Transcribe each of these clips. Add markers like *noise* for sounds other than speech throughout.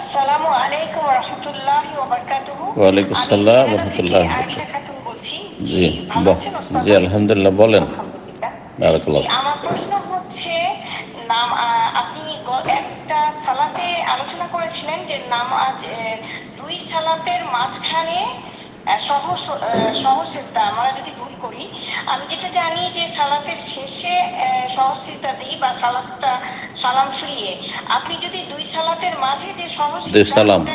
আসসালামু আলাইকুম রহমতুল্লাহ আসসালাম রহমতুল্লাহ বলছি। জি? জি আলহামদুলিল্লাহ বলেন। বারাকাল্লাহ আমার প্রশ্ন হচ্ছে নাম আপনি একটা সালাতে আলোচনা করেছিলেন যে নামাজ দুই সালাতের মাঝখানে সহ আমরা যদি ভুল করি আমি যেটা জানি যে সালাতের শেষে আহ, দিই বা সালাতটা সালাম ফিরিয়ে। আপনি যদি দুই সালাতের মাঝে যে দুই সালাম।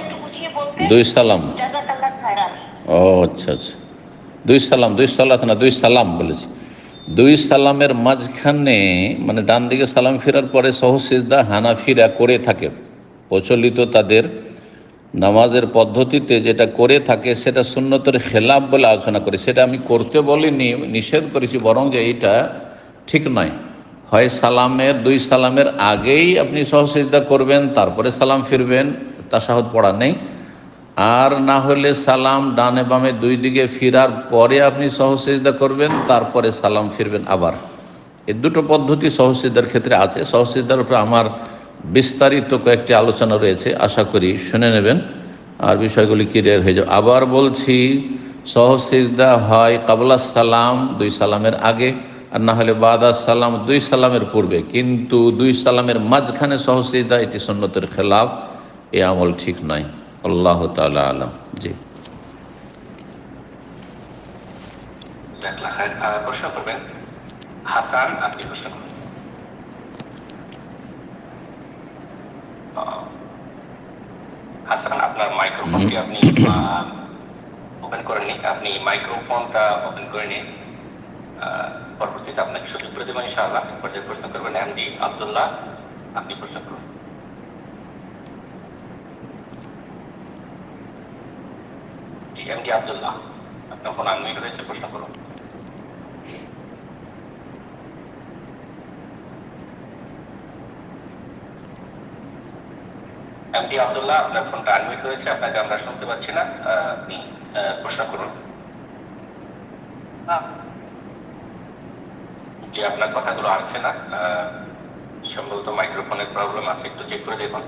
দুই সালাম। ও আচ্ছা আচ্ছা। দুই সালাম দুই সালাত না দুই সালাম বলেছি। দুই সালামের মাঝখানে মানে ডান দিকে সালাম ফেরার পরে সহসিজদা হানাফিরা করে থাকে। প্রচলিত তাদের নামাজের পদ্ধতিতে যেটা করে থাকে, সেটা সুন্নতের খেলাফ বলে আলোচনা করি। সেটা আমি করতে বলিনি, নিষেধ করেছি, বরং যে এইটা ঠিক নয়। হয় সালামের, দুই সালামের আগেই আপনি সহসিজদা করবেন, তারপরে সালাম ফিরবেন তাসাহত পড়া নেই। আর না হলে সালাম ডানে বামে দুই দিকে ফিরার পরে আপনি সহসিজদা করবেন, তারপরে সালাম ফিরবেন আবার। এই দুটো পদ্ধতি সহসিদ্ধার ক্ষেত্রে আছে। সহসিদ্ধার উপরে আমার বিস্তারিত কয়েকটি আলোচনা রয়েছে, আশা করি শুনে নেবেন। আর বিষয়গুলি ক্লিয়ার হয়ে যাবে। আবার বলছি, সহসিজদা হয় কাবলা সালাম, দুই সালামের আগে, আর না হলে বাদা সালাম, দুই সালামের পূর্বে। কিন্তু দুই সালামের মাঝখানে সহসিজদা, এটি সন্ন্যতের খেলাফ, এ আমল ঠিক নয়। আল্লাহ তালা আলম। জি। প্রশ্ন করবেন। হাসান, আপনি প্রশ্ন করুন আহ, হাসান আপনার মাইক্রোফোনটি আপনি ওপেন করে আপনি মাইক্রোফোনটা ওপেন করে নিন। পরবর্তীতে আপনাকে সুযোগ করে দেবেন ইনশাআল্লাহ। পর্যায়ে প্রশ্ন করবেন এমডি আব্দুল্লাহ। আপনি প্রশ্ন করুন। এমডি আব্দুল্লাহ, আপনার ফোন আনমিউট হয়েছে, প্রশ্ন করুন। এমডি আব্দুল্লাহ আপনার ফোনটা আনমিউট হয়েছে আপনাকে আমরা শুনতে পাচ্ছি না। আপনি প্রশ্ন করুন। যে আপনার কথাগুলো আসছে না সম্ভবত মাইক্রোফোনের প্রবলেম আছে একটু চেক করে দেখুন।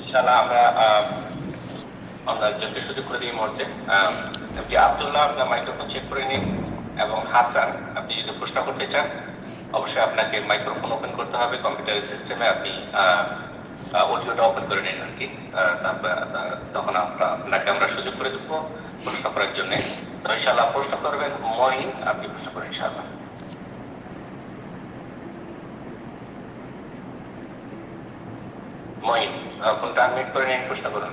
ইনশাআল্লাহ আমরা একজনকে সুযোগ করে দিই মুহূর্তে। আহ, আপনি আব্দুল্লাহ আপনার মাইক্রোফোন চেক করে নিন এবং হাসান আপনি যদি প্রশ্ন করতে চান অবশ্যই আপনাকে মাইক্রোফোন ওপেন করতে হবে কম্পিউটারের সিস্টেমে আপনি অডিওটা ওপেন করে নিন আর কি। তখন আমরা আপনাকে আমরা সুযোগ করে দেবো প্রশ্ন করার জন্য। তো ইনশাআল্লাহ প্রশ্ন করবেন মহিন আপনি প্রশ্ন করেন ইনশাআল্লাহ। মহিন ফোনটা আনমিউট করে নিন, প্রশ্ন করুন।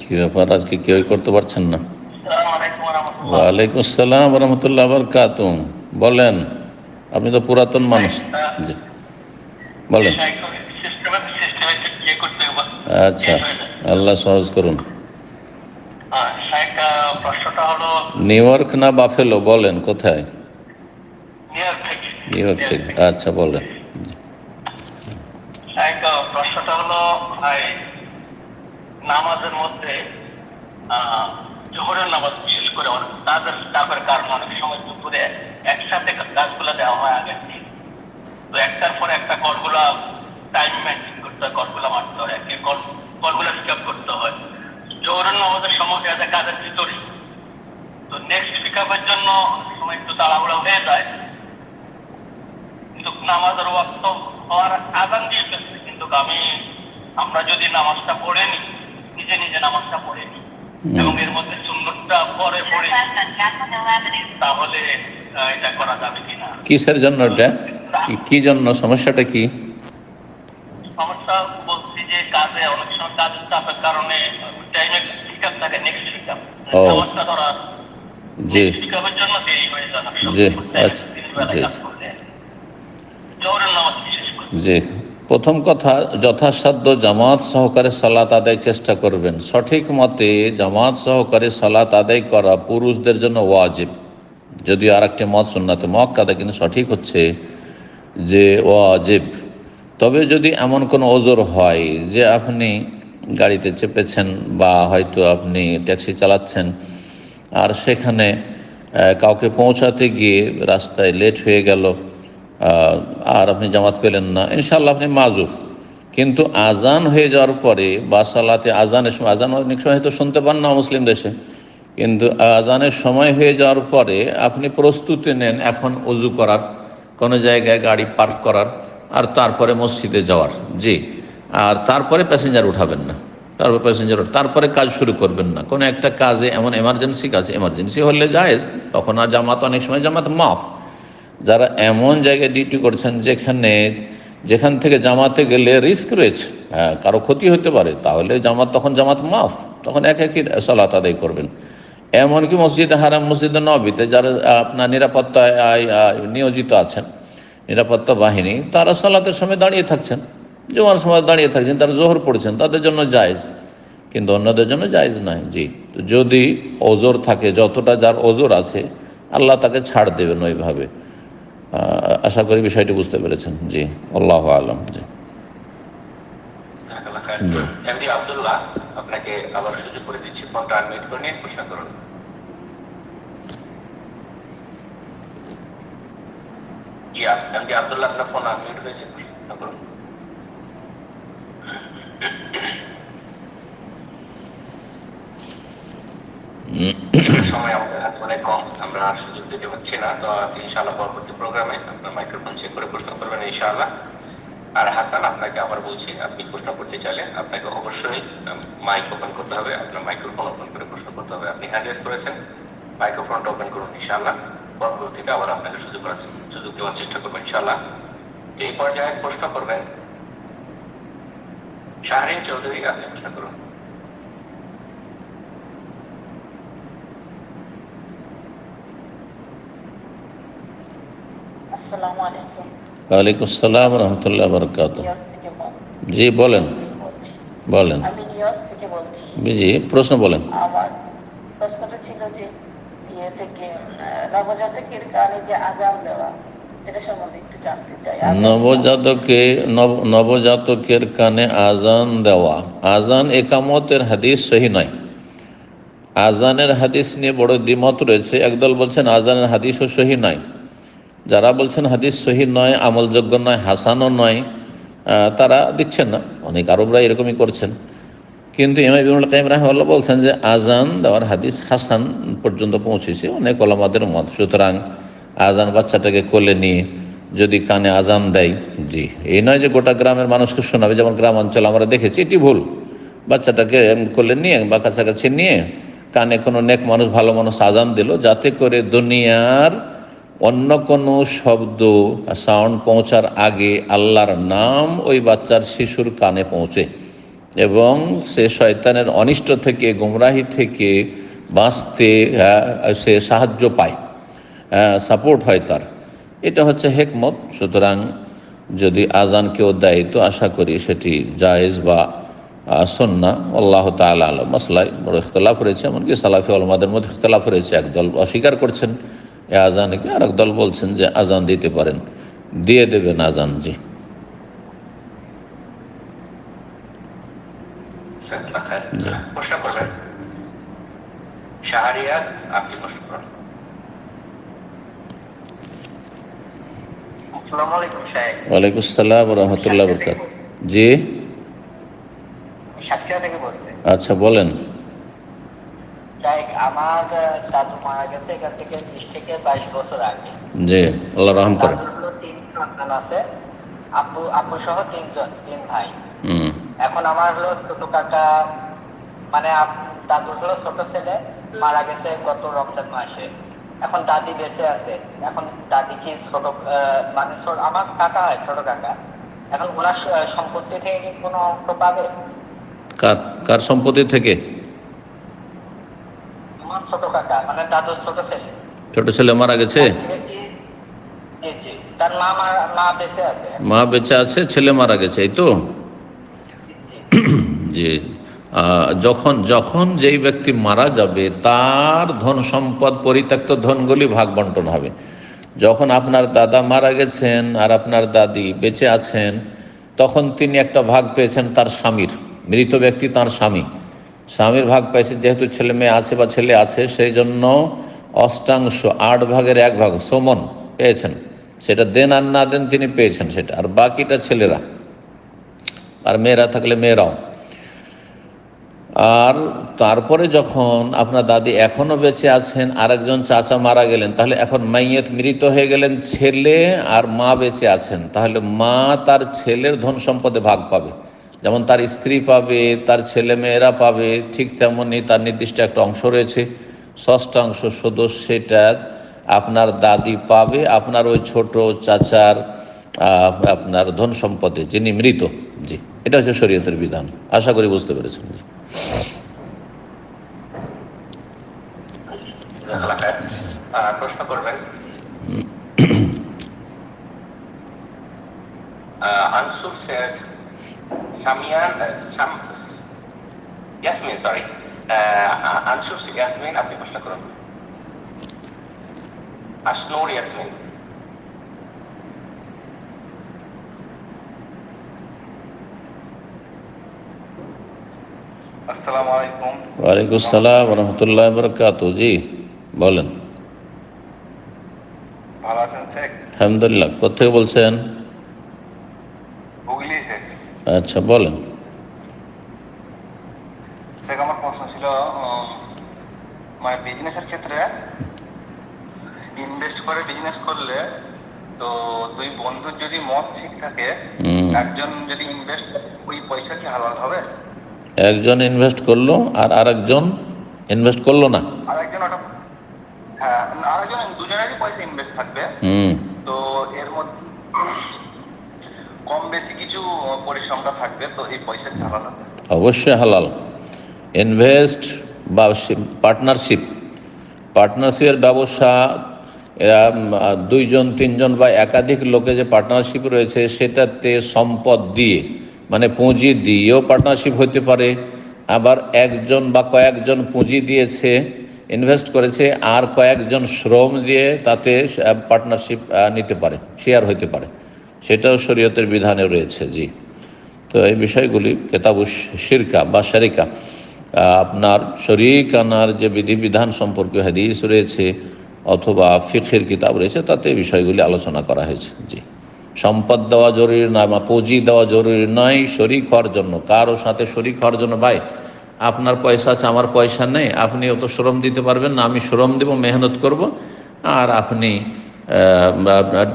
কি ব্যাপার? আজকে কেউই করতে পারছেন না। ওয়ালাইকুম আসসালাম রহমতুল্লাহ আবার কাতুম বলেন আপনি তো পুরাতন মানুষ। জি। বলেন। আচ্ছা আল্লাহ সহজ করুন। নিউ ইয়র্ক না বাফেলো? বলেন কোথায়? নিউ ইয়র্ক থেকে। আচ্ছা বলেন। প্রশ্নটা হলো ভাই নামাজের মধ্যে জোহরের নামাজ বিশেষ করে তাদের তাপের কারণে অনেক সময় দুপুরে একসাথে কাজগুলো দেওয়া হয় আগের দিন তো একটার পর একটা কলগুলা টাইম মেনটেন করতে হয় কলগুলা মারতে হয়, একে কল কলগুলা পিক আপ করতে হয়। জোহরের নামাজের সময় যায় কাজের ভিতরে। তো নেক্সট পিক আপের জন্য সময় একটু তাড়াহুড়া হয়ে যায়। কিন্তু নামাজের ওয়াক্ত হওয়ার আজান দিয়ে ফেলছে। কিন্তু আমি আমরা যদি নামাজটা পড়ে নিই, নিজে নিজে নামাজটা পড়ে নিই এবং এর মধ্যে সুন্দরটা পরে পড়ে তাহলে এটা করা যাবে কিনা? কিসের জন্য এটা কি- কি জন্য? সমস্যাটা কি? সমস্যা বলছি যে কাজে অনেক সময় কাজের চাপের কারণে টাইমে পিক থাকে নেক্সট পিক আপ ধরা জি। পিক জন্য দেরি হয়ে যায়। জি, আচ্ছা, জি। কাজ নামাজ জি। প্রথম কথা, যথাসাধ্য জামাত সহকারে সালাত আদায় চেষ্টা করবেন। সঠিক মতে জামাত সহকারে সালাত আদায় করা পুরুষদের জন্য ওয়াজিব। যদিও আর একটি মত সুন্নাতে মক্কাদা কিন্তু সঠিক হচ্ছে যে ওয়াজিব। তবে যদি এমন কোনো ওজোর হয় যে আপনি গাড়িতে চেপেছেন বা হয়তো আপনি ট্যাক্সি চালাচ্ছেন, আর সেখানে কাউকে পৌঁছাতে গিয়ে রাস্তায় লেট হয়ে গেল আর আপনি জামাত পেলেন না ইনশাল্লাহ আপনি মাজুর। কিন্তু আজান হয়ে যাওয়ার পরে বা সালাতে আজানের সময়, আজান অনেক সময় হয়তো শুনতে পান না মুসলিম দেশে, কিন্তু আজানের সময় হয়ে যাওয়ার পরে আপনি প্রস্তুতি নেন এখন অজু করার, কোনো জায়গায় গাড়ি পার্ক করার, আর তারপরে মসজিদে যাওয়ার। জি, আর তারপরে প্যাসেঞ্জার উঠাবেন না। তারপর প্যাসেঞ্জার তারপরে কাজ শুরু করবেন না। কোনো একটা কাজে, এমন এমার্জেন্সি কাজ এমার্জেন্সি হলে যায় তখন আর জামাত অনেক সময় জামাত মাফ। যারা এমন জায়গায় ডিউটি করছেন যেখানে, যেখান থেকে জামাতে গেলে রিস্ক রয়েছে। হ্যাঁ কারও ক্ষতি হতে পারে, তাহলে জামাত, তখন জামাত মাফ। তখন এক একই সালাত আদায় করবেন। এমনকি মসজিদে হারাম, মসজিদে নবীতে যারা আপনার আয় নিয়োজিত আছেন, নিরাপত্তা বাহিনী, তারা সালাতের সময় দাঁড়িয়ে থাকছেন। জোয়ার সময় দাঁড়িয়ে থাকছেন, তারা জোহর পড়ছেন, তাদের জন্য জায়েজ। কিন্তু অন্যদের জন্য জায়েজ নয়, জি। যদি ওজোর থাকে, যতটা যার ওজোর আছে, আল্লাহ তাকে ছাড় দেবেন ওইভাবে। আশা করি বিষয়টি বুঝতে পেরেছেন। জি আল্লাহ আলম জি। এমডি আব্দুল্লাহ আপনাকে আবার সুযোগ করে দিচ্ছি ফোনটা আনমিউট করে নিয়ে প্রশ্ন করুন। জি এমডি আব্দুল্লাহ আপনার ফোন আনমিউট হয়েছে প্রশ্ন করুন। মাইক্রোফোন ওপেন করে প্রশ্ন করতে হবে আপনি হ্যান্ড রেজ করেছেন মাইক্রোফোনটা ওপেন করুন ইনশাআল্লাহ। পরবর্তীতে আবার আপনাকে সুযোগ সুযোগ দেওয়ার চেষ্টা করব ইনশাআল্লাহ। এই পর্যায়ে প্রশ্ন করবেন, শাহরিন চৌধুরী, আপনি প্রশ্ন করুন। ওয়ালাইকুম আসসালাম রহমতুল্লাহ বরকাত জি বলেন। বলেন। জি প্রশ্ন বলেন। আমার প্রশ্নটা ছিল যে ইয়ে থেকে নবজাতকের কানে যে আগাম দেওয়া নবজাতকে নব- নবজাতকের কানে আজান দেওয়া। আজান একামতের হাদিস সহি নয়। আজানের হাদিস নিয়ে বড় দ্বিমত রয়েছে। একদল বলছেন আজানের হাদিসও সহি নয়। যারা বলছেন হাদিস সহি নয়, আমলযোগ্য নয়, হাসানও নয় তারা দিচ্ছেন না। অনেক আরবরা এরকমই করছেন। কিন্তু ইমাম ইবনুল কাইম রাহমাল্লাহ বলছেন যে আজান দেওয়ার হাদিস হাসান পর্যন্ত পৌঁছেছে। অনেক ওলামাদের মত। সুতরাং আজান বাচ্চাটাকে কোলে নিয়ে যদি কানে আজান দেয়, জি, এই নয় যে গোটা গ্রামের মানুষকে শোনাবে। যেমন গ্রাম অঞ্চল আমরা দেখেছি, এটি ভুল। বাচ্চাটাকে কোলে নিয়ে বা কাছাকাছি নিয়ে কানে কোনো নেক মানুষ, ভালো মানুষ আজান দিল। যাতে করে দুনিয়ার অন্য কোনো শব্দ সাউন্ড পৌঁছার আগে আল্লাহর নাম ওই বাচ্চার শিশুর কানে পৌঁছে এবং সে শয়তানের অনিষ্ট থেকে, গুমরাহি থেকে বাঁচতে সে সাহায্য পায় সাপোর্ট হয় তার। এটা হচ্ছে হেকমত। সুতরাং যদি আজান কেউ দেয়, তো আশা করি সেটি জায়েজ বা সন্না আল্লাহ তালা আলম। মশলায় বড় ইখতলাফ রয়েছে, এমনকি সালাফি আলমাদের মধ্যে ইখতলাফ রয়েছে। একদল অস্বীকার করছেন। আজানকে আর একদল বলছেন যে আজান দিতে পারেন। দিয়ে দেবেন আজান জি। জাজাকাল্লাহ খায়ের। প্রশ্ন করবেন? শাহরিয়া আপনি প্রশ্ন করুন। আসসালামু আলাইকুম সাহেব। ওয়ালাইকুম আসসালাম রহমতুল্লাহ বরকাত জি। সাতক্ষীরা থেকে বলছি। আচ্ছা বলেন। সাহেব আমার দাদু মারা গেছে এখান থেকে বিশ থেকে বাইশ বছর আগে। জি আল্লাহ রহম করেন দাদুর হলো তিন সন্তান আছে আপু আপু সহ তিনজন তিন ভাই। এখন আমার হলো ছোট কাকা মানে দাদুর হলো ছোট ছেলে মারা গেছে গত রমজান মাসে। এখন দাদি বেঁচে আছে। এখন দাদি কি ছোট মানে আমার কাকা হয় ছোট কাকা। এখন ওনার সম্পত্তি থেকে কি কোনো অঙ্ক পাবে? কার কার সম্পত্তি থেকে? ছোট কাকা মানে দাদুর ছোট ছেলে। ছোট ছেলে মারা গেছে? তার মা মা বেঁচে আছে। মা বেঁচে আছে ছেলে মারা গেছে এই তো? জি। যে যখন যখন যেই ব্যক্তি মারা যাবে তার ধন সম্পদ পরিত্যক্ত ধনগুলি ভাগ বন্টন হবে। যখন আপনার দাদা মারা গেছেন আর আপনার দাদি বেঁচে আছেন তখন তিনি একটা ভাগ পেয়েছেন তার স্বামীর। মৃত ব্যক্তি তার স্বামী। স্বামীর ভাগ পেয়েছে যেহেতু ছেলে মেয়ে আছে বা ছেলে আছে, সেই জন্য অষ্টাংশ, আট ভাগের এক ভাগ, সমন পেয়েছেন। সেটা দেন আর না দেন তিনি পেয়েছেন সেটা। আর বাকিটা ছেলেরা। আর মেয়েরা থাকলে মেয়েরাও। আর তারপরে যখন আপনার দাদি এখনও বেঁচে আছেন, আরেকজন চাচা মারা গেলেন, তাহলে এখন মাইয়েত মৃত হয়ে গেলেন ছেলে আর মা বেঁচে আছেন। তাহলে মা তার ছেলের ধন সম্পদে ভাগ পাবে। যেমন তার স্ত্রী পাবে তার ছেলে মেয়েরা পাবে ঠিক তেমনই তার নির্দিষ্ট একটা অংশ রয়েছে। ষষ্ঠাংশ শুধু সেটা আপনার দাদি পাবে আপনার ওই ছোট চাচার আপনার ধন সম্পদে যিনি মৃত। জি এটা হচ্ছে শরীয়তের বিধান। আশা করি বুঝতে পেরেছেন। প্রশ্ন করবেন? আনসুর শেয়ার সামিয়ান আহ, সাম- ইয়াসমিন সরি আনসুর ইয়াসমিন আপনি প্রশ্ন করুন। আশনুর ইয়াসমিন আসসালামু আলাইকুম ওয়ালাইকুম আসসালাম রহমতুল্লাহ বরকাত জি বলেন ভালো আছেন শেখ? আলহামদুলিল্লাহ কোথেকে বলছেন? হুগলি শেখ আচ্ছা বলেন। আমার প্রশ্ন ছিল মানে বিজনেসের ক্ষেত্রে ইনভেস্ট করে বিজনেস করলে তো দুই বন্ধুর যদি মত ঠিক থাকে একজন যদি ইনভেস্ট ওই পয়সা কি হালাল হবে? একজন ইনভেস্ট করল আর আরেকজন ইনভেস্ট করল না। আর একজন ওটা হ্যাঁ আরেকজন দুজনেরই পয়সা ইনভেস্ট থাকবে। হুম তো এর মধ্যে কম বেশি কিছু পরিসংখ্যা থাকবে, তো এই পয়সা হালাল অবশ্যই হালাল। ইনভেস্ট বা পার্টনারশিপ পার্টনারশিপের ব্যবসা দুইজন, তিনজন বা একাধিক লোকে যে পার্টনারশিপ রয়েছে, সেটাতে সম্পদ দিয়ে মানে পুঁজি দিয়েও পার্টনারশিপ হতে পারে। আবার একজন বা কয়েকজন পুঁজি দিয়েছে ইনভেস্ট করেছে, আর কয়েকজন শ্রম দিয়ে তাতে পার্টনারশিপ নিতে পারে শেয়ার হতে পারে। সেটাও শরীয়তের বিধানে রয়েছে, জি। তো এই বিষয়গুলি, কেতাবু শিরকা বা শারিকা আপনার শরিক আনার যে বিধিবিধান সম্পর্কে হাদিস রয়েছে অথবা ফিখের কিতাব রয়েছে, তাতে এই বিষয়গুলি আলোচনা করা হয়েছে, জি। সম্পদ দেওয়া জরুরি নয় বা পুঁজি দেওয়া জরুরি নয়, শরিক হওয়ার জন্য। কারও সাথে শরিক হওয়ার জন্য, ভাই, আপনার পয়সা আছে, আমার পয়সা নেই, আপনি অত শ্রম দিতে পারবেন না, আমি শ্রম দেব, মেহনত করব, আর আপনি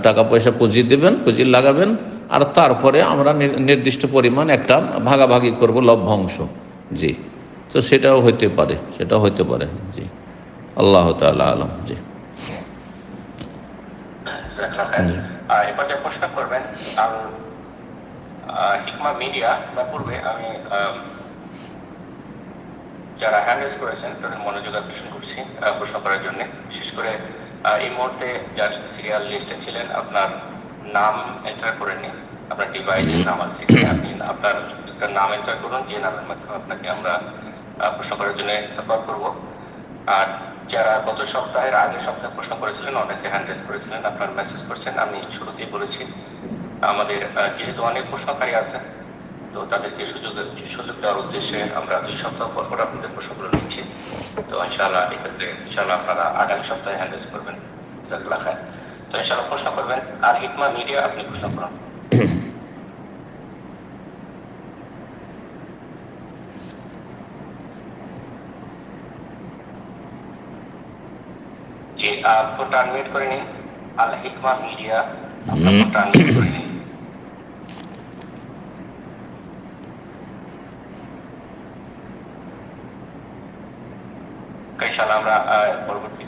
টাকা পয়সা পুঁজি দেবেন, পুঁজি লাগাবেন, আর তারপরে আমরা নির- নির্দিষ্ট পরিমাণ একটা ভাগাভাগি করব লভ্যাংশ। জি। তো সেটাও হইতে পারে, সেটাও হইতে পারে, জি। আল্লাহ তাআলা আলম, জি। প্রশ্ন করবেন হিকমা মিডিয়া পূর্বে আমি যারা হ্যান্ড রেজ করেছেন, তাদের মনোযোগ আকর্ষণ করছি প্রশ্ন করার জন্য। বিশেষ করে এই মুহূর্তে যার সিরিয়াল লিস্টে ছিলেন আপনার নাম এন্টার করে নিন। আপনার ডিভাইসের নাম আছে আপনি আপনার একটা নাম এন্টার করুন যে নামের মাধ্যমে আপনাকে আমরা প্রশ্ন করার জন্য কল করব। আর যারা গত সপ্তাহের আগের সপ্তাহে প্রশ্ন করেছিলেন অনেকে হ্যান্ড রেজ করেছিলেন আপনার মেসেজ করেছেন আমি শুরুতেই বলেছি। আমাদের যেহেতু অনেক প্রশ্নকারী আছে তো তাদেরকে সুযোগ সুযোগ দেওয়ার উদ্দেশ্যে আমরা দুই সপ্তাহ পর পর আপনাদের প্রশ্নগুলো নিচ্ছি। তো ইনশাআল্লাহ এক্ষেত্রে ইনশাআল্লাহ আপনারা আগামী সপ্তাহে হ্যান্ড রেজ করবেন। জাজাকাল্লাহ খায়ের। তো ইনশাআল্লাহ প্রশ্ন করবেন আর হিকমা মিডিয়া আপনি প্রশ্ন করুন। আহ, ফোনটা আনমিউট করে নিন। আল হিকমা মিডিয়া আপনার ফোনটা আনমিউট করে নিন ইনশাআল্লাহ আমরা আহ,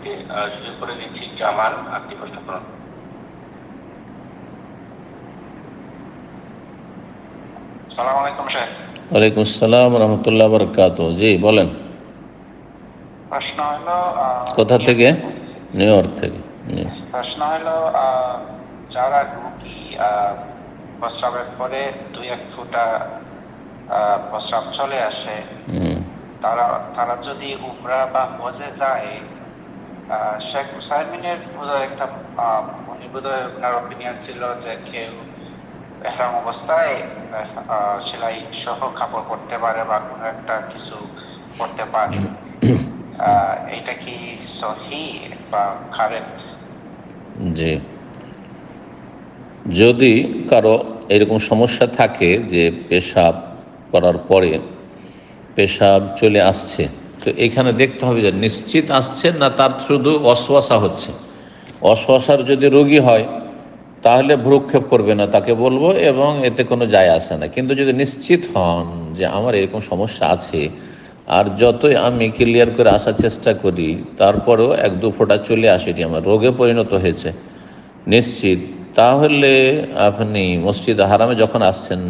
আহ, সুযোগ করে দিচ্ছি। জামান আপনি প্রশ্ন করুন। সালাম আলাইকুম শেখ। ওয়ালাইকুম আসসালাম রহমতুল্লাহ বরকাত জি বলেন। প্রশ্ন হলো কোথা থেকে? নিউ ইয়র্ক থেকে। প্রশ্ন হলো যারা রুগী প্রস্রাবের পরে দুই এক ফুটা প্রস্রাব চলে আসে তারা তারা যদি উমরা বা হজে যায় শেখ হুসাইমিনের বোধহয় একটা উনি বোধহয় ওনার অপিনিয়ন ছিল যে কেউ এহরাম অবস্থায় সেলাই সহ কাপড় পরতে পারে বা কোনো একটা কিছু করতে পারে। এটা কি সহি বা খারেক জি। যদি কারও এরকম সমস্যা থাকে যে পেশাব করার পরে পেশাব চলে আসছে তো এখানে দেখতে হবে যে নিশ্চিত আসছে না তার শুধু অশ্বাসা হচ্ছে। অশ্বাসার যদি রোগী হয়, তাহলে ভ্রুক্ষেপ করবে না, তাকে বলব, এবং এতে কোনো যায় আসে না। কিন্তু যদি নিশ্চিত হন যে আমার এরকম সমস্যা আছে, আর যতই আমি ক্লিয়ার করে আসার চেষ্টা করি, তারপরেও এক দু ফোঁটা চলে আসে এটি আমার, রোগে পরিণত হয়েছে। নিশ্চিত। তাহলে আপনি মসজিদ হারামে যখন আসছেন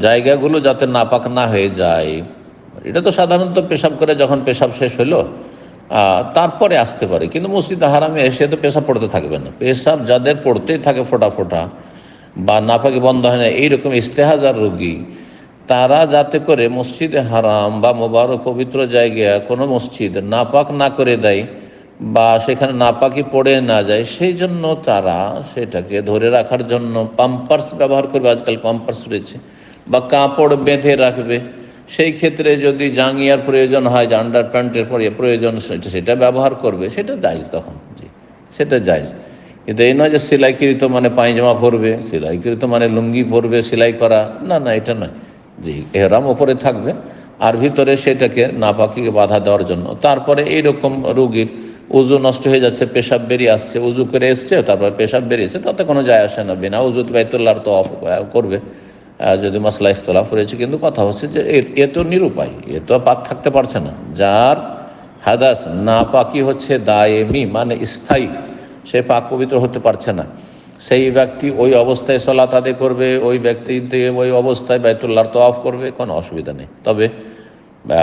জায়গাগুলো যাতে নাপাক না হয়ে যায় এটা তো সাধারণত পেশাব করে যখন পেশাব শেষ হলো তারপরে আসতে পারে। কিন্তু মসজিদ হারামে এসে তো পেশাব পড়তে থাকবে না। পেশাব যাদের পড়তেই থাকে ফোটা ফোটা বা নাপাকি বন্ধ হয় না, এইরকম ইস্তেহাজার রোগী, তারা যাতে করে মসজিদে হারাম বা মোবারক পবিত্র জায়গা কোনো মসজিদ নাপাক না করে দেয় বা সেখানে নাপাকি পড়ে না যায়, সেই জন্য তারা সেটাকে ধরে রাখার জন্য পাম্পার্স ব্যবহার করবে। আজকাল পাম্পার্স রয়েছে। বা কাপড় বেঁধে রাখবে। সেই ক্ষেত্রে যদি জাঙ্গিয়ার প্রয়োজন হয়, যে আন্ডার প্যান্টের পরে প্রয়োজন সেটা ব্যবহার করবে, সেটা জায়জ তখন, জি, সেটা জায়জ। কিন্তু এই নয় যে সেলাইকৃত মানে পায়জামা পরবে, সেলাইকৃত মানে লুঙ্গি পরবে, সেলাই করা, না না, এটা নয়, জি, এহরাম ওপরে থাকবে। আর ভিতরে সেটাকে নাপাকিকে বাধা দেওয়ার জন্য। তারপরে এইরকম রুগীর উজু নষ্ট হয়ে যাচ্ছে, পেশাব বেরিয়ে আসছে, উজু করে এসছে, তারপর পেশাব বেরিয়েছে, তাতে কোনো যায় আসে না। বিনা উজুত বাইতুল্লাহর তো অফ করবে। যদি মশলা ইখতলাফ রয়েছে, কিন্তু কথা হচ্ছে যে এ- তো নিরুপায়, এ তো পাক থাকতে পারছে না। যার হাদাস না পাকি হচ্ছে দায়েমি মানে স্থায়ী, সে পাক পবিত্র হতে পারছে না। সেই ব্যক্তি ওই অবস্থায় সলাত আদায় করবে, ওই ব্যক্তি ওই অবস্থায় বাইতুল্লাহর তো অফ করবে, কোনো অসুবিধা নেই। তবে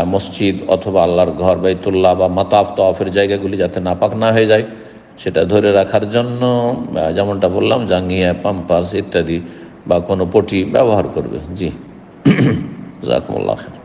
মসজিদ অথবা আল্লাহর ঘর, বাইতুল্লাহ বা মাতাফ তফের জায়গাগুলি যাতে নাপাক না হয়ে যায়, সেটা ধরে রাখার জন্য যেমনটা বললাম, জাঙ্গিয়া, পাম্পাস ইত্যাদি বা কোনো পটি ব্যবহার করবে। জি। *clears throat* জাকুমুল্লাহ খান